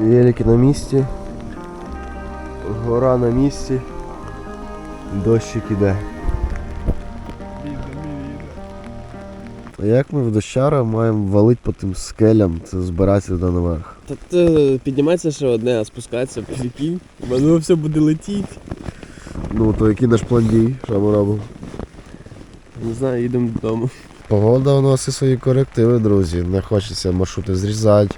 Велики на місці. Гора на місці. Дощик іде. А як ми в дощара маємо валити по тим скелям, це збиратися туди наверх? Та це піднімається ще одне, а спускатися прикинь. Воно все буде летіти. Ну, то який наш план дій, що ми робимо? Не знаю, їдемо додому. Погода вносить свої корективи, друзі. Не хочеться маршрути зрізати.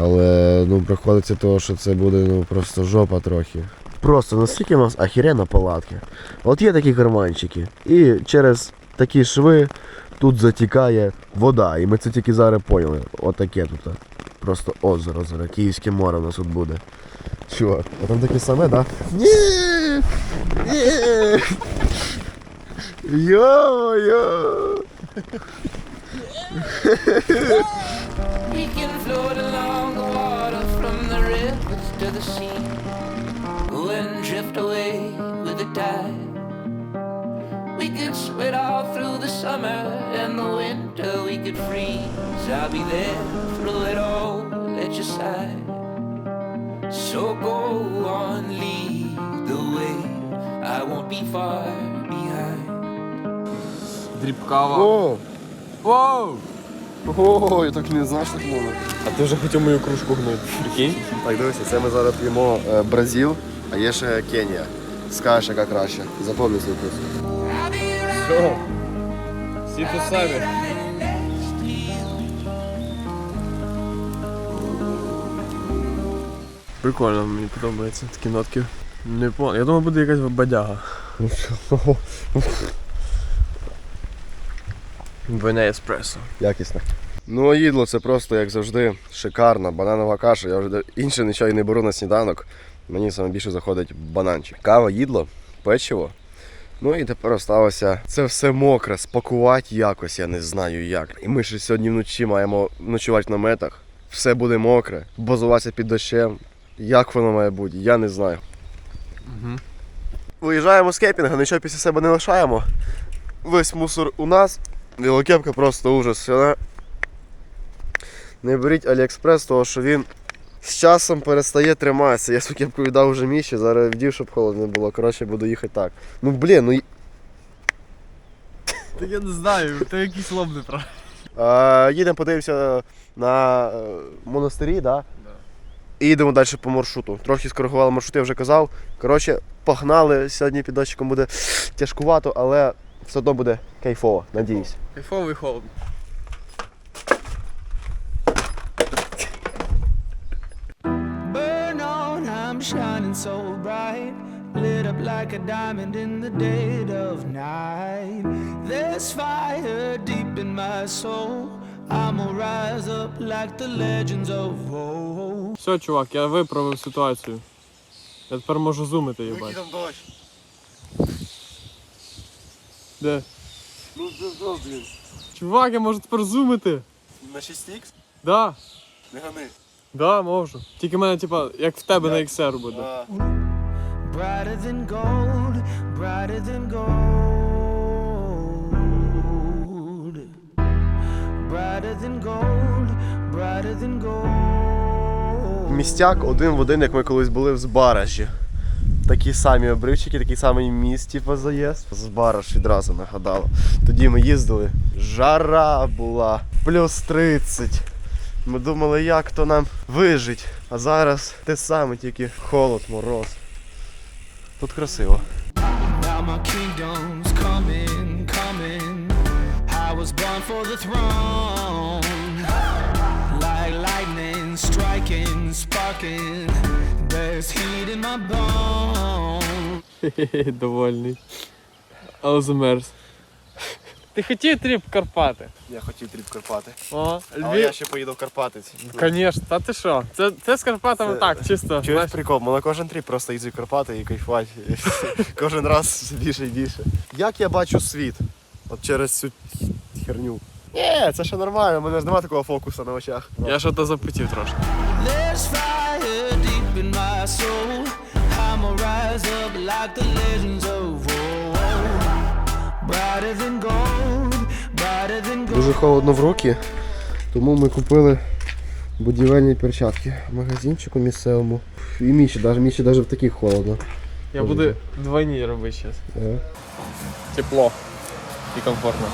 Але ну, приходиться того, що це буде ну, просто жопа трохи. Просто настільки у нас ахірена палатки. От є такі карманчики. І через такі шви тут затікає вода. І ми це тільки зараз поняли. Отаке тут. Просто озеро зараз. Київське море у нас тут буде. Чувак, а там таке саме? Да? Ні! Ні! Йо-йо! he can float along the water from the rivers to the sea. And drift away with the tide. We could sweat all through the summer and the winter. We could freeze. I'll be there through it all at your side. So go on, lead the way. I won't be far behind. Drip Вау! О, я так не знав, що так можна. А ти вже хотів мою кружку гнути. Прикинь? Так, дивися, це ми зараз п'ємо е, Бразил, а є ще Кенія. Скажеш, яка краще. Запомни свій вкус. Що? Всі тут самі. Прикольно, мені подобається такі нотки. Не пон... Я думаю, буде якась бадяга. Вине еспресо. Якісно. Ну, а їдло це просто, як завжди, шикарно. Бананова каша. Я вже інше нічого і не беру на сніданок. Мені саме більше заходить бананчик. Кава, їдло, печиво. Ну і тепер осталося це все мокре, спакувати якось, я не знаю як. І ми ще сьогодні вночі маємо ночувати в наметах. Все буде мокре, базуватися під дощем. Як воно має бути, я не знаю. Угу. Виїжджаємо з кепінга, нічого після себе не лишаємо. Весь мусор у нас. Велокепка просто ужас. Вона... Не беріть Аліекспрес, тому що він з часом перестає триматися. Я цю кепку віддав вже міші, зараз вдів, щоб холодно було. Коротше, буду їхати так. Ну блін, ну Так я не знаю, ти якийсь лоб не прав. а, їдемо подивимося на е, монастирі, да? Да. І їдемо далі по маршруту. Трохи скоригували маршрут, я вже казав. Коротше, погнали. Сьогодні під дощиком буде тяжкувато, але все одно буде кайфово, надіюсь. Кайфовий холодно. Burn on, I'm shining so bright. Lit up like a diamond in the dead of night. There's fire deep in my soul. I'ma rise up like the legends of old. Все, чувак, я виправив ситуацію. Я тепер можу зумити, їбать. там дощ? Де? Ну що, блін. Чувак, я можу тепер зумити. На 6х? Да, Не гани. да, можу. Тільки в мене, типа, як в тебе на XR буде. Brighter than gold, brighter than gold. Brighter than gold, brighter than gold. Містяк один в один, як ми колись були в Збаражі. Такі самі обривчики, такий самий міст, типу, заїзд. Збараж відразу нагадало. Тоді ми їздили. Жара була, плюс 30. Ми думали, як то нам вижить. А зараз те саме, тільки холод, мороз. Тут красиво. Was born for the throne. Sparking. There's heat in my bones. Довольний. Але замерз. Ти хотів тріп в Карпати? Я хотів тріп Карпати. О, Але я ще поїду в Карпатиць. Конечно, та ти що? Це, це з Карпатами Це- так, чисто. Чуєш знаєш. прикол, ми на кожен тріп просто їздив в Карпати і кайфувати. Кожен раз все більше і більше. Як я бачу світ? От через цю херню. Ні, це ще нормально, у мене ж немає такого фокусу на очах. Я що то запитів трошки. Дуже холодно в руки, тому ми купили Будівельні перчатки. Магазинчику місцевому. І Міші, даже, Міші даже в таких холодно. Я буду двойні робити зараз. Ага. Тепло і комфортно.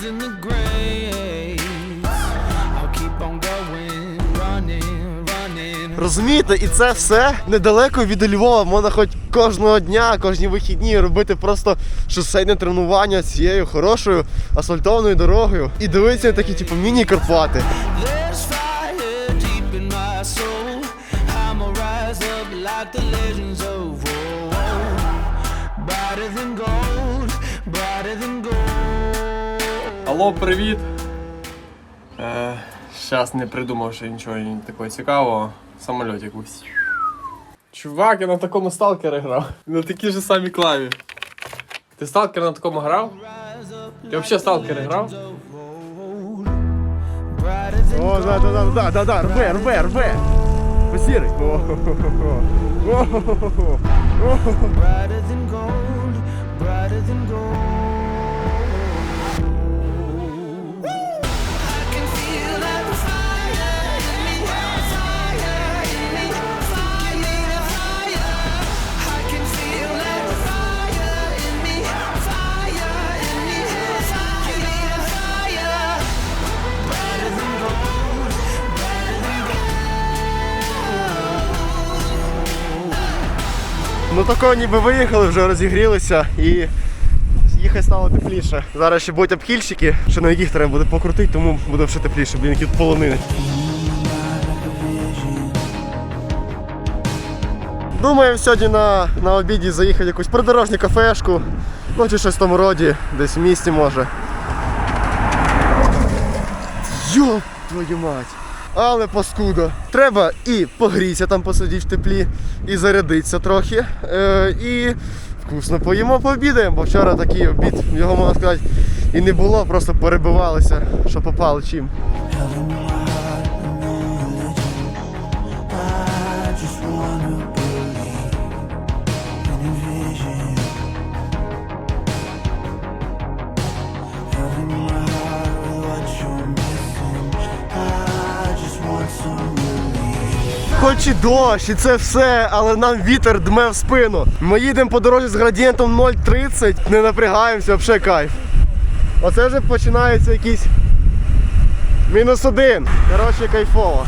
The in the graves. I'll keep on going, running. Розумієте, і це все недалеко від Львова. Можна хоч кожного дня, кожні вихідні робити просто шосейне тренування цією хорошою асфальтованою дорогою. І дивитися на такі, типу, міні-Карпати. Алло, привіт. Е, Щас не придумав ще нічого такого цікавого. Самольот якийсь. Чувак, я на такому сталкері грав. На такі ж самі клаві. Ти сталкер на такому грав? Ти взагалі сталкери грав? О, да, да, да, да, да, да, рве, рве, рве. Посірий. brighter Ну тако ніби виїхали, вже розігрілися і їхати стало тепліше. Зараз ще будуть обхильщики, що на яких треба буде покрутити, тому буде ще тепліше, блін, які тут полонини. Думаємо сьогодні на, на обіді заїхати якусь придорожню кафешку, ну чи щось в тому роді, десь в місті може. Йоп, твою мать! Але паскуда. Треба і погрітися там посидіти в теплі, і зарядитися трохи. Е, і вкусно поїмо, пообідаємо, бо вчора такий обід, його можна сказати, і не було, просто перебивалися, що попало чим. І дощ, і це все, але нам вітер дме в спину. Ми їдемо по дорозі з градієнтом 0,30, не напрягаємося, взагалі кайф. Оце вже починається якийсь мінус один. Коротше, кайфово.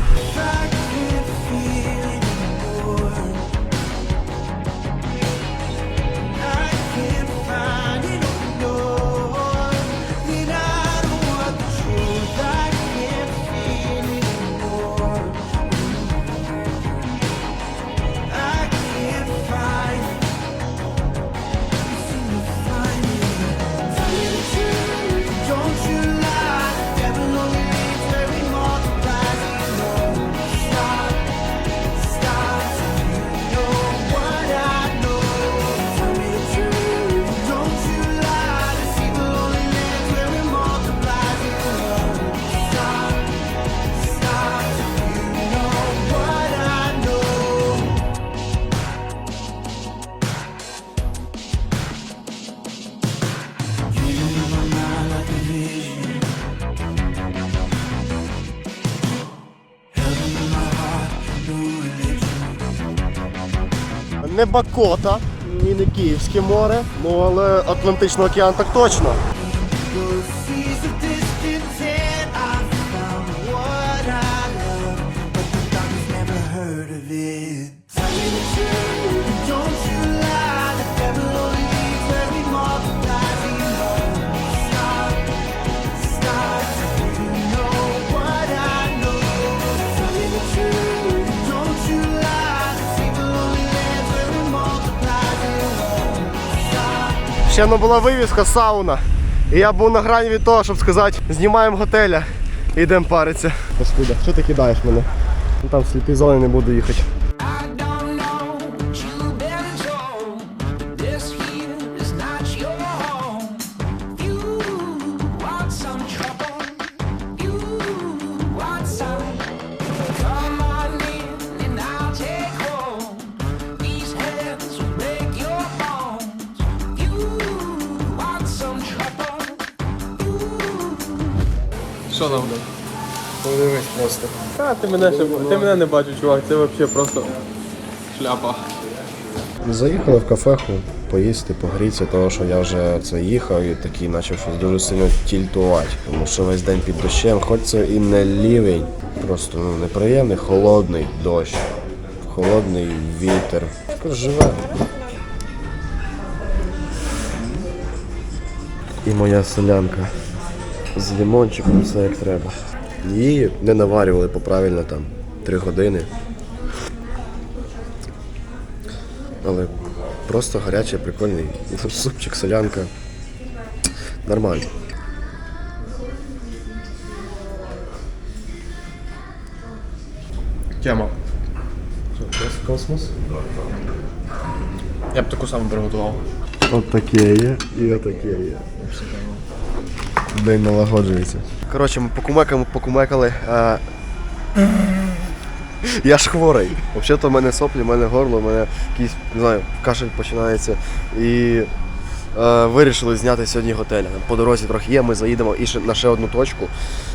Не Бакота, ні не Київське море, ну але Атлантичний океан так точно. Ще не була вивіска сауна. І я був на грані від того, щоб сказати, знімаємо готеля і йдемо паритися. Паскуда, що ти кидаєш мене? Там сліпі зони не буду їхати. Мене ти мене не бачиш, чувак, це взагалі просто шляпа. Заїхали в кафеху поїсти, погрітися, тому що я вже це їхав і такий почав щось дуже сильно тільтувати. Тому що весь день під дощем, хоч це і не лівень, просто ну, неприємний, холодний дощ, холодний вітер. Також живе. І моя солянка з лимончиком, все як треба. Її не наварювали поправильно там 3 години. Але просто гарячий, прикольний супчик, солянка. Нормально. Тема. Космос? Я б таку саму приготував. От таке є і отаке є. День налагоджується. Коротше, ми покумекали, покумекали. А... Я ж хворий. Взагалі-то в мене соплі, в мене горло, в мене якийсь, не знаю, кашель починається. І е, вирішили зняти сьогодні готель. По дорозі трохи є, ми заїдемо і ще на ще одну точку.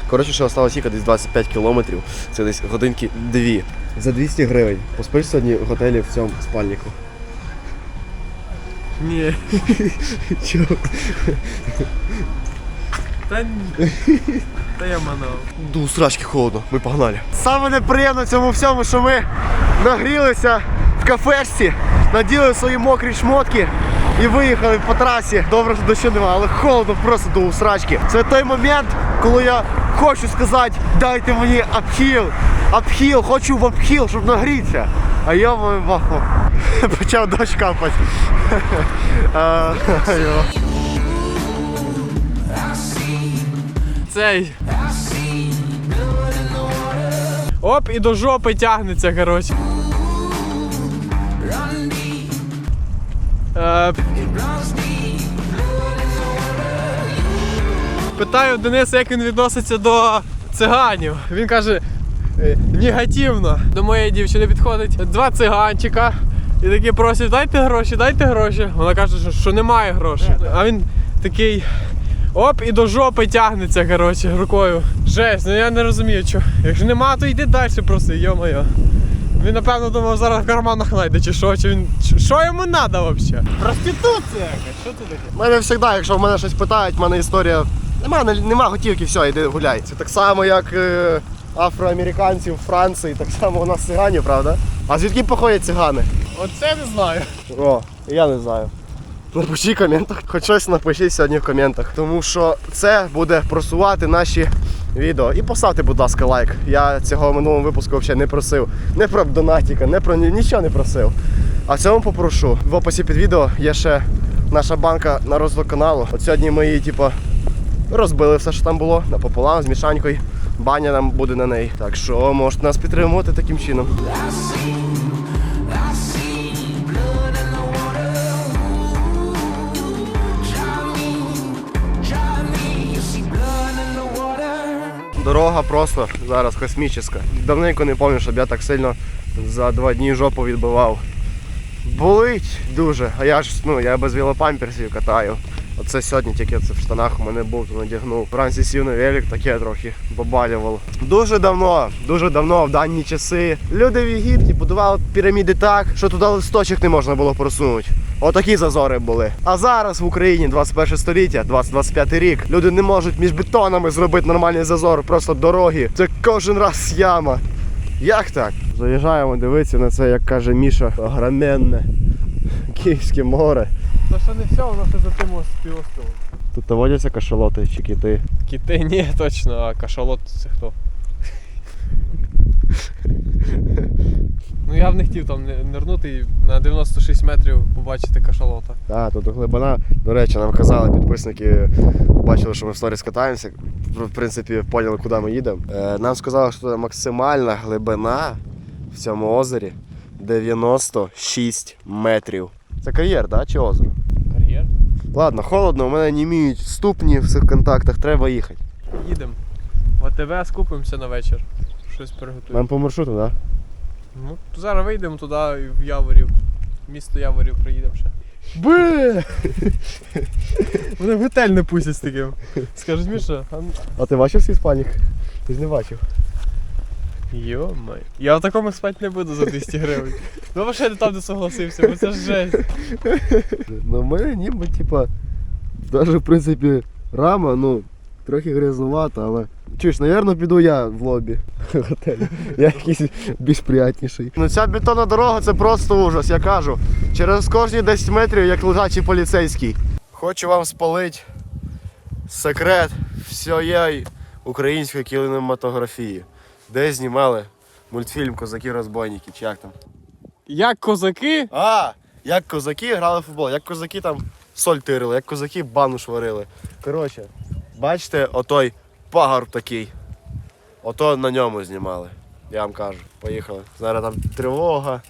Коротше, ще осталось їхати десь 25 кілометрів. Це десь годинки дві. За 200 гривень. Поспиш сьогодні в готелі в цьому спальнику. Ні. Чого? Та Та я манав. До срачки холодно, ми погнали. Саме неприємно в цьому всьому, що ми нагрілися в кафешці, наділи свої мокрі шмотки і виїхали по трасі. Добре, що дощу немає, але холодно просто до усрачки. Це той момент, коли я хочу сказати, дайте мені апхіл, апхіл, хочу в апхіл, щоб нагрітися. А я мою баху. Почав дощ капати. Цей. Оп, і до жопи тягнеться, коротше. Е, Питаю Дениса, як він відноситься до циганів. Він каже е, негативно. До моєї дівчини підходить два циганчика. І такі просять, дайте гроші, дайте гроші. Вона каже, що, що немає грошей. А він такий. Оп, і до жопи тягнеться, коротше, рукою. Жесть, ну я не розумію, що. Якщо нема, то йди далі просто, йо-моє. Він напевно думав, зараз в карманах знайде, чи що, чи він. Що йому треба взагалі? Проституція що це таке? У мене завжди, якщо в мене щось питають, в мене історія. Нема, нема готівки, все, йди гуляй. Це так само, як е, афроамериканці в Франції, так само у нас цигані, правда? А звідки походять цигани? Оце не знаю. О, я не знаю. Напишіть в коментах, хоч щось напишіть сьогодні в коментах. Тому що це буде просувати наші відео. І поставте, будь ласка, лайк. Я цього в минулому випуску взагалі не просив. Не про донатіка, не про нічого не просив. А цьому попрошу. В описі під відео є ще наша банка на розвиток каналу. От сьогодні ми її, типу, розбили все, що там було, напополам з мішанькою. Баня нам буде на неї. Так що можете нас підтримувати таким чином. Дорога просто зараз космічна. Давненько не пам'ятаю, щоб я так сильно за два дні жопу відбивав. Болить дуже. А я ж ну я без велопамперсів катаю. Оце сьогодні тільки це в штанах у мене був, то надягнув. Вранці сів на велик, таке трохи побалювало. Дуже давно, дуже давно, в дані часи, люди в Єгипті будували піраміди так, що туди листочок не можна було просунути. Отакі зазори були. А зараз в Україні 21 століття, 2025 рік, люди не можуть між бетонами зробити нормальний зазор, просто дороги. Це кожен раз яма. Як так? Заїжджаємо дивитися на це, як каже Міша, огроменне Київське море. Та ще не все, воно ще за тим співостровом. Тут водяться кашалоти чи кити. Кіти ні, точно, а кашалот це хто? ну я б не хотів там нирнути і на 96 метрів побачити кашалота. Так, тут глибина. До речі, нам казали підписники, бачили, що ми в сторіс катаємося. В принципі, поняли, куди ми їдемо. Е, Нам сказали, що тут максимальна глибина в цьому озері 96 метрів. Це кар'єр, да, чи озеро? Кар'єр. Ладно, холодно, у мене німіють ступні в цих контактах, треба їхати. Їдемо. В АТВ скупимося на вечір. Щось приготуємо. Нам по маршруту, так? Да? Ну, зараз вийдемо туди в Яворів. Місто Яворів приїдемо ще. Бе! Вони в готель не пустять з таким. Скажуть, Міша, а... А ти бачив свій спальник? Ти ж не бачив. Йо-май. Я в такому спати не буду за 200 гривень. Ну ще не там де согласився, бо це ж жесть. Ну, мене ніби, типа, навіть в принципі, рама, ну, трохи грязнувата, але. Чуєш, напевно, піду я в лобі готелю. Я якийсь більш приятніший. Ну ця бетонна дорога це просто ужас, я кажу. Через кожні 10 метрів як лежачий поліцейський. Хочу вам спалити секрет всієї української кінематографії, де знімали мультфільм Козаки-розбойники, чи як там. Як козаки, А, як козаки грали в футбол, як козаки там соль тирили, як козаки бану шварили. Коротше, бачите, отой пагорб такий. Ото на ньому знімали. Я вам кажу, поїхали. Зараз там тривога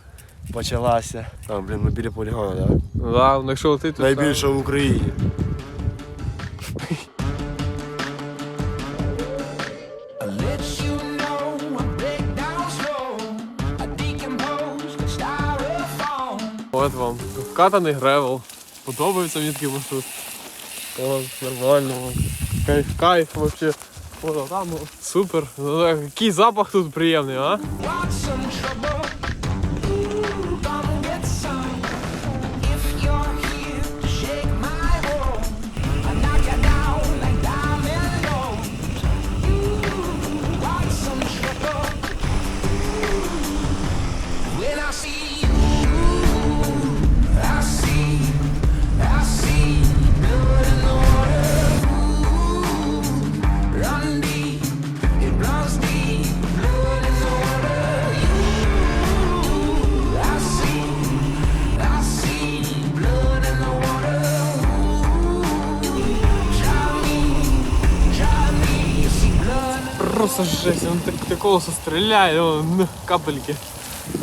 почалася. Там, блін, ми біля полігону, так? Да, ну якщо летить, то Найбільше в Україні. От вам. Вкатаний гревел. Подобається мені такий маршрут. О, нормально. Кайф, кайф вообще. О, там, супер. Ну, який запах тут приємний, а? Просто жесть, он так, так колесо стріляє, о, н- капельки.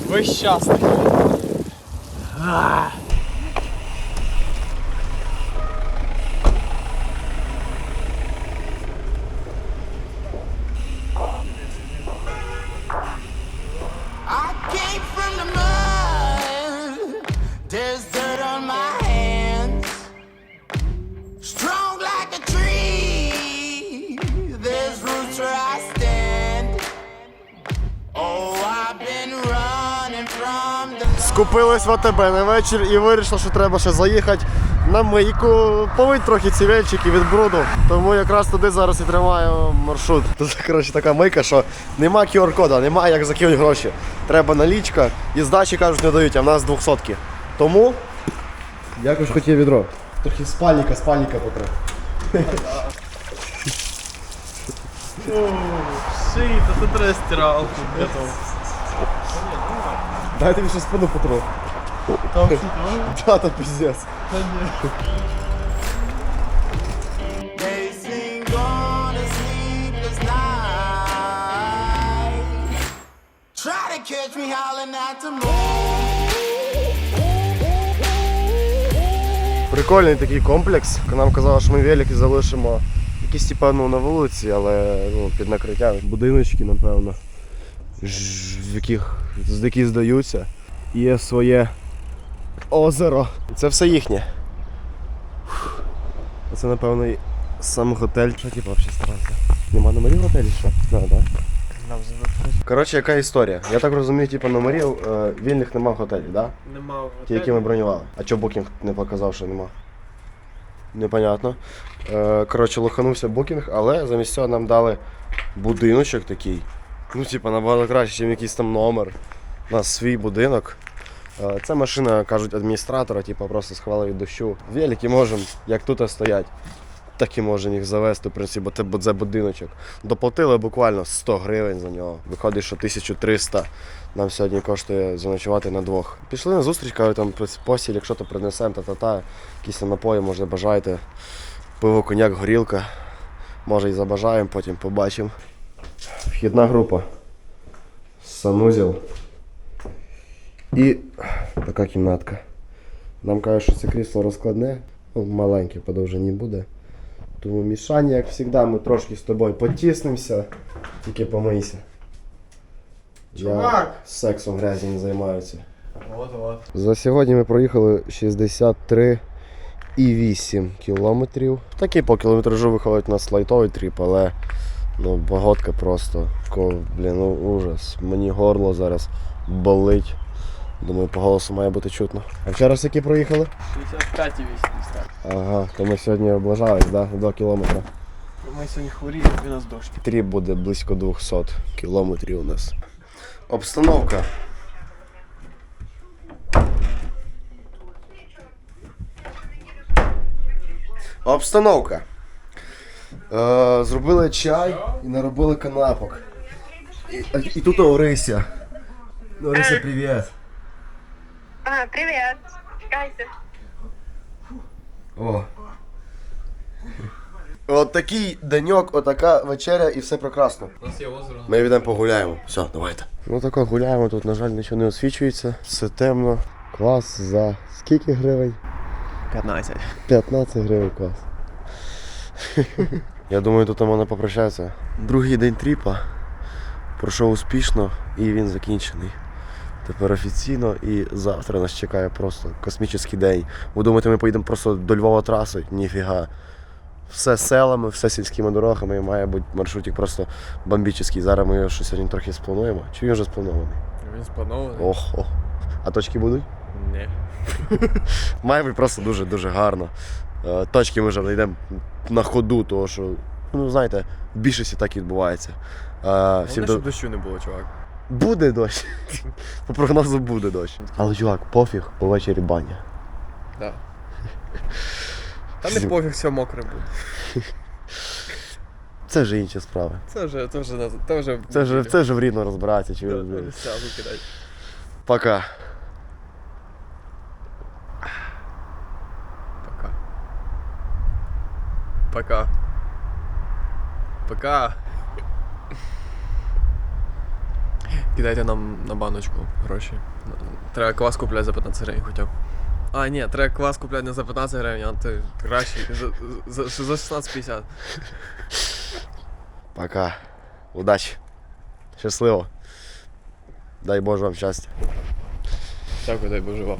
Весь час такий. Скупились в АТБ на вечір і вирішили, що треба ще заїхати на мийку, помить трохи ці вельчики від бруду. Тому якраз туди зараз і тримаю маршрут. Тут коротше така мийка, що нема QR-кода, нема як закинути гроші. Треба налічка і здачі кажуть не дають, а в нас 200 Тому якось хотів відро. Трохи спальника, спальника покрив. Ший, та це треба стиралку для Дайте мені ще спину потру. Там що піздець. Try to catch me howling at the moon. Прикольний такий комплекс. Нам казали, що ми велики залишимо якісь типа ну, на вулиці, але ну, під накриттям. Будиночки, напевно, в яких, які здаються. Є своє озеро. І це все їхнє. Це, напевно, і сам готель. Що типу взагалі старався? Нема номерів в готелі що? Да, да. Коротше, яка історія? Я так розумію, типу номерів е, вільних нема в готелі, так? Да? Нема в Ті, які ми бронювали. А чого букінг не показав, що нема? Непонятно. Е, коротше, лоханувся букінг, але замість цього нам дали будиночок такий. Ну, типа, набагато краще, ніж якийсь там номер. У нас свій будинок. Це машина, кажуть, адміністратора, типа, просто сховали дощу. Велики можемо, як тут стоять. так і можемо їх завести, в принципі, бо це, будиночок. Доплатили буквально 100 гривень за нього. Виходить, що 1300 нам сьогодні коштує заночувати на двох. Пішли на зустріч, кажуть, там постіль, якщо то принесемо, та-та-та, якісь напої, може бажаєте. Пиво, коньяк, горілка. Може і забажаємо, потім побачимо. Вхідна група. Санузел. І така кімнатка. Нам кажуть, що це крісло розкладне, ну, маленьке по довжині буде. Тому мішання, як завжди, ми трошки з тобою потіснемося, тільки помийся. Я сексом грязі не займаюся. От, от. За сьогодні ми проїхали 63 і 8 кілометрів. Такий по кілометражу виходить у нас лайтовий тріп, але ну, погодка просто. Блін, ну ужас. Мені горло зараз болить. Думаю, по голосу має бути чутно. А вчора скільки проїхали? 65,8 Ага, то ми сьогодні облажались, да? 2 кілометри. Ми сьогодні хворіємо, і у нас дощ. Тріп буде близько 200 кілометрів у нас. Обстановка. Обстановка. Е, зробили чай і наробили канапок. І, і тут Орися. Орися, привіт. А, привет. Чекайте. О. От такий деньок, отака вечеря і все прекрасно. У нас є озеро. Ми йдемо погуляємо. Все, давайте. Ну тако гуляємо, тут, на жаль, нічого не освічується. Все темно. Клас за скільки гривень? 15. 15 гривень клас. Я думаю, тут можна попрощатися. Другий день тріпа пройшов успішно і він закінчений. Тепер офіційно і завтра нас чекає просто космічний день. Ви думаєте, ми поїдемо просто до Львова траси? Ніфіга. Все селами, все сільськими дорогами, і має бути маршрутик просто бомбічний. Зараз ми його ще сьогодні трохи сплануємо. Чи він вже спланований? Він спланований? Охо. А точки будуть? Ні. Має бути просто дуже-дуже гарно. Е, Точки ми вже знайдемо на ходу, тому що, ну знаєте, в більшості так і відбувається. Е, Головне, щоб до... дощу не було, чувак. Буде дощ. По прогнозу буде дощ. Але чувак, пофіг, по вечері баня. Да. Та не пофіг, все мокре буде. Це вже інші справи. Це вже, це вже, це вже... Це вже, це вже в рідно розбиратися. Чи... Да. Пока. Пока. Пока. Кидайте нам на баночку гроші. Треба квас купляти за 15 гривень хоча б. А, ні, треба квас купляти не за 15 гривень, а ти кращий. За, за, за, за 16,50. Пока. Удачі. Щасливо. Дай Боже вам щастя. Дякую, дай Боже вам.